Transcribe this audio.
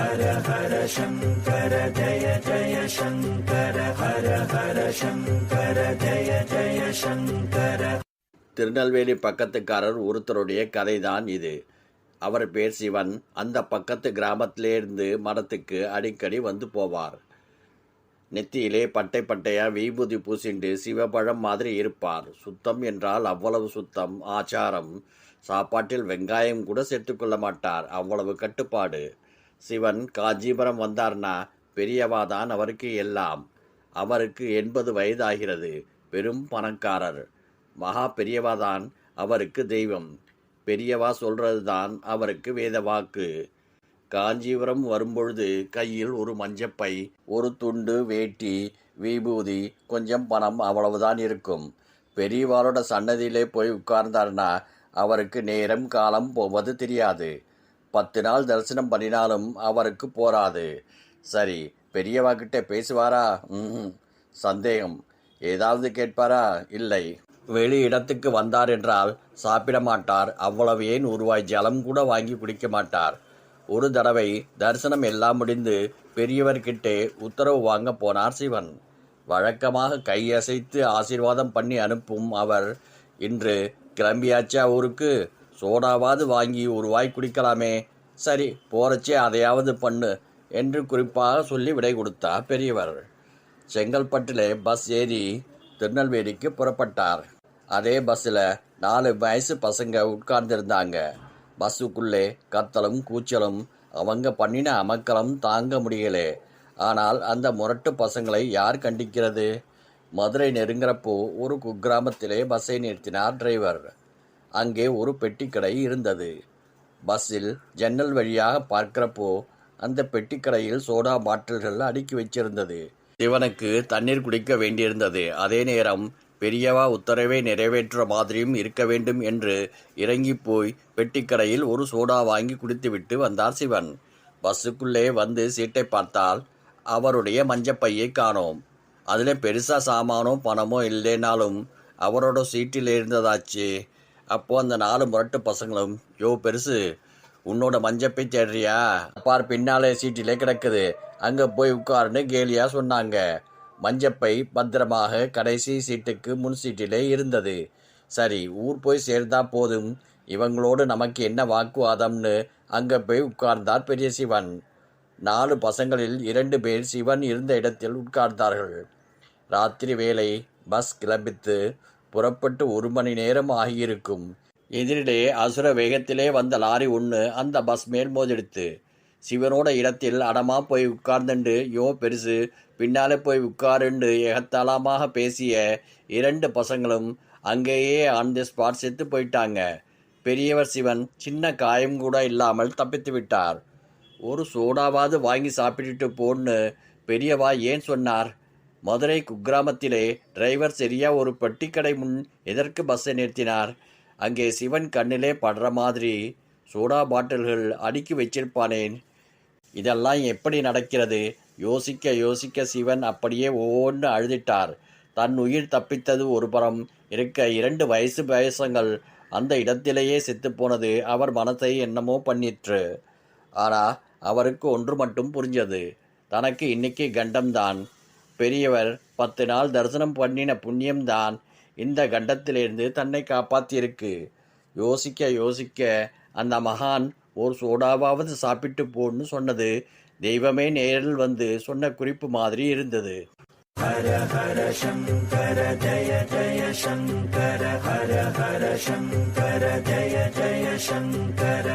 ஹர ஹர சங்கர ஜய ஜய சங்கர ஹர ஹர சங்கர ஜய ஜய சங்கர. திருநெல்வேலி பக்கத்துக்காரர் ஒருத்தருடைய கதைதான் இது. அவர் பேர் சிவன். அந்த பக்கத்து கிராமத்திலேருந்து மரத்துக்கு அடிக்கடி வந்து போவார். நெத்தியிலே பட்டை பட்டையாக வீபூதி பூசிண்டு சிவபழம் மாதிரி இருப்பார். சுத்தம் என்றால் அவ்வளவு சுத்தம் ஆச்சாரம். சாப்பாட்டில் வெங்காயம் கூட சேர்த்துக்கொள்ள மாட்டார். அவ்வளவு கட்டுப்பாடு. சிவன் காஞ்சிபுரம் வந்தார்னா பெரியவாதான் அவருக்கு எல்லாம். அவருக்கு எண்பது வயதாகிறது பெரும் பணக்காரர். மகா பெரியவாதான் அவருக்கு தெய்வம். பெரியவா சொல்றது தான் அவருக்கு வேத வாக்கு காஞ்சிபுரம் வரும்பொழுது கையில் ஒரு மஞ்சப்பை ஒரு துண்டு வேட்டி விபூதி கொஞ்சம் பணம் அவ்வளவுதான் இருக்கும். பெரியவாரோட சன்னதியிலே போய் உட்கார்ந்தார்னா அவருக்கு நேரம் காலம் போவது தெரியாது. பத்து நாள் தரிசனம் பண்ணினாலும் அவருக்கு போராது. சரி பெரியவாக்கிட்ட பேசுவாரா? ம் சந்தேகம். ஏதாவது கேட்பாரா? இல்லை. வெளி இடத்துக்கு வந்தார் என்றால் சாப்பிட மாட்டார். அவ்வளவு ஏன் உருவாய்? ஜலம் கூட வாங்கி குடிக்க மாட்டார். ஒரு தடவை தரிசனம் எல்லாம் முடிந்து பெரியவர்கிட்டே உத்தரவு வாங்க போனார் சிவன். வழக்கமாக கையசைத்து ஆசீர்வாதம் பண்ணி அனுப்பும் அவர் இன்று கிளம்பியாச்சா ஊருக்கு? சோடாவாவது வாங்கி ஒரு வாய் குடிக்கலாமே. சரி போறச்சே அதையாவது பண்ணு என்று குறிப்பாக சொல்லி விடை கொடுத்தார் பெரியவர். செங்கல்பட்டில் பஸ் ஏறி திருநெல்வேலிக்கு புறப்பட்டார். அதே பஸ்ஸில் நாலு வயசு பசங்க உட்கார்ந்திருந்தாங்க. பஸ்ஸுக்குள்ளே கத்தலும் கூச்சலும் அவங்க பண்ணின அமக்கலம் தாங்க முடியலே. ஆனால் அந்த முரட்டு பசங்களை யார் கண்டிக்கிறது? மதுரை நெருங்கிறப்போ ஒரு குக்கிராமத்திலே பஸ்ஸை நிறுத்தினார் டிரைவர். அங்கே ஒரு பெட்டிக்கடை இருந்தது. பஸ்ஸில் ஜன்னல் வழியாக பார்க்கிறப்போ அந்த பெட்டிக்கடையில் சோடா பாட்டில்கள் அடுக்கி வச்சிருந்தது. சிவனுக்கு தண்ணீர் குடிக்க வேண்டியிருந்தது. அதே நேரம் பெரியவா உத்தரவை நிறைவேற்ற மாதிரியும் இருக்க வேண்டும் என்று இறங்கி போய் பெட்டிக்கடையில் ஒரு சோடா வாங்கி குடித்துவிட்டு வந்தார் சிவன். பஸ்ஸுக்குள்ளே வந்து சீட்டை பார்த்தால் அவருடைய மஞ்சப்பையை காணோம். அதில் பெருசாக சாமானோ பணமோ இல்லைனாலும் அவரோட சீட்டில் இருந்ததாச்சு. அப்போது அந்த நாலு முரட்டு பசங்களும் யோ பெருசு உன்னோட மஞ்சப்பை தேடுறியா அப்பார் பின்னாலே சீட்டிலே கிடக்குது. அங்கே போய் உட்காருன்னு கேலியாக சொன்னாங்க. மஞ்சப்பை பத்திரமாக கடைசி சீட்டுக்கு முன் சீட்டிலே இருந்தது. சரி ஊர் போய் சேர்ந்தா போதும். இவங்களோடு நமக்கு என்ன வாக்குவாதம்னு அங்கே போய் உட்கார்ந்தார் பெரிய சிவன். நாலு பசங்களில் இரண்டு பேர் சிவன் இருந்த இடத்தில் உட்கார்ந்தார்கள். ராத்திரி வேளை பஸ் கிளம்பித்து புறப்பட்டு ஒரு மணி நேரம் ஆகியிருக்கும். எதிரிலே அசுர வேகத்திலே வந்த லாரி ஒன்று அந்த பஸ் மேல் மோதிடுத்து சிவனோட இடத்தில் அடமா போய் உட்கார்ந்துண்டு யோ பெருசு பின்னாலே போய் உட்காருண்டு எகத்தாளமாக பேசிய இரண்டு பசங்களும் அங்கேயே ஆன் தி ஸ்பாட் செத்து போயிட்டாங்க. பெரியவர் சிவன் சின்ன காயம் கூட இல்லாமல் தப்பித்து விட்டார். ஒரு சோடாவாவது வாங்கி சாப்பிட்டுட்டு போன்னு பெரியவா ஏன் சொன்னார்? மதுரை குக்கிராமத்திலே டிரைவர் சரியா ஒரு பெட்டிக்கடை முன் எதற்கு பஸ்ஸை நிறுத்தினார்? அங்கே சிவன் கண்ணிலே படுற மாதிரி சோடா பாட்டில்கள் அடுக்கி வச்சிருப்பானேன். இதெல்லாம் எப்படி நடக்கிறது? யோசிக்க யோசிக்க சிவன் அப்படியே ஒவ்வொன்று அழுதிட்டார். தன் உயிர் தப்பித்தது ஒரு புறம். இருக்க இரண்டு வயசு வயசங்கள் அந்த இடத்திலேயே செத்துப்போனது அவர் மனத்தை என்னமோ பண்ணிற்று. ஆனா அவருக்கு ஒன்று மட்டும் புரிஞ்சது. தனக்கு இன்னைக்கு கண்டம்தான் பெரியவர் பத்து நாள் தரிசனம் பண்ணின புண்ணியம்தான் இந்த கண்டத்திலிருந்து தன்னை காப்பாத்தியிருக்கு. யோசிக்க யோசிக்க அந்த மகான் ஒரு சோடாவாவது சாப்பிட்டு போன்னு சொன்னது தெய்வமே நேரில் வந்து சொன்ன குறிப்பு மாதிரி இருந்தது. ஹர ஹர சங்கர ஜய ஜய சங்கர ஹர ஹர சங்கர ஜய ஜய சங்கர.